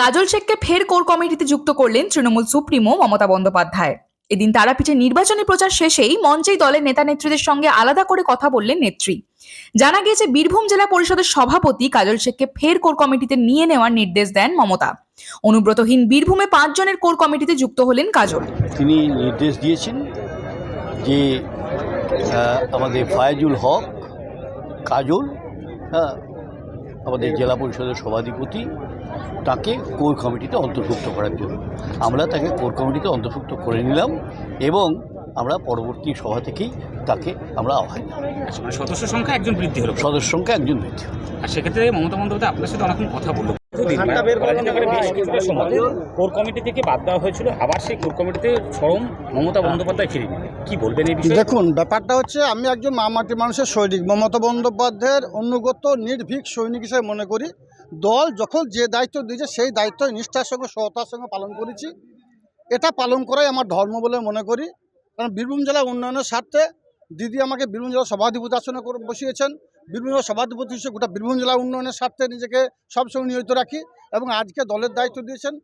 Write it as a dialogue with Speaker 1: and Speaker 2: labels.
Speaker 1: কাজল শেখকে ফের কোর কমিটিতে যুক্ত করলেন তৃণমূল সুপ্রিমো মমতা বন্দ্যোপাধ্যায়। এদিন তারাপীঠে নির্বাচনী প্রচার শেষেই মঞ্চেই দলের নেতা নেত্রীদের সঙ্গে আলাদা করে কথা বললেন নেত্রী। জানা গিয়েছে, বীরভূম জেলা পরিষদের সভাপতি কাজল শেখকে ফের কোর কমিটিতে নিয়ে নেওয়ার নির্দেশ দেন মমতা। অনুব্রতহীন বীরভূমে পাঁচজনের কোর কমিটিতে যুক্ত হলেন কাজল।
Speaker 2: তিনি নির্দেশ দিয়েছেন যে আমাদের ফায়াজুল হক, কাজল হ্যাঁ আমাদের জেলা পরিষদের সভাধিপতি তাকে কোর কমিটিতে অন্তর্ভুক্ত করার জন্য। আমরা তাকে কোর কমিটিতে অন্তর্ভুক্ত করে নিলাম এবং আমরা পরবর্তী সভা থেকেই তাকে আমরা আহ্বান।
Speaker 3: আচ্ছা, মানে সদস্য সংখ্যা একজন বৃদ্ধি হলো।
Speaker 2: সদস্য সংখ্যা একজন বৃদ্ধি হলো।
Speaker 3: আর সেক্ষেত্রে মমতা বন্দ্যোপাধ্যায় আপনার সাথে অনেকক্ষণ কথা বলল। কোর কমিটি থেকে বাদ দেওয়া হয়েছিল। আবার সেই কোর কমিটিতে স্বয়ং মমতা বন্দ্যোপাধ্যায় ফিরে নিলেন কি বলবেন এই বিষয়ে?
Speaker 4: দেখুন ব্যাপারটা হচ্ছে আমি একজন মামাটি মানুষের সৈনিক। মমতা বন্দ্যোপাধ্যায়ের অনুগত নির্ভীক সৈনিক হিসেবে মনে করি। দল যখন যে দায়িত্ব দিয়েছে সেই দায়িত্ব নিষ্ঠার সঙ্গে সহতার সঙ্গে পালন করেছি। এটা পালন করাই আমার ধর্ম বলে মনে করি। কারণ বীরভূম জেলা উন্নয়নের স্বার্থে দিদি আমাকে বীরভূম জেলা সভাধিপতি আসনে করে বসিয়েছেন। বীরভূম জেলার সভাধিপতি হিসেবে গোটা বীরভূম জেলা উন্নয়নের স্বার্থে নিজেকে সবসময় নিয়োজিত রাখি এবং আজকে দলের দায়িত্ব দিয়েছেন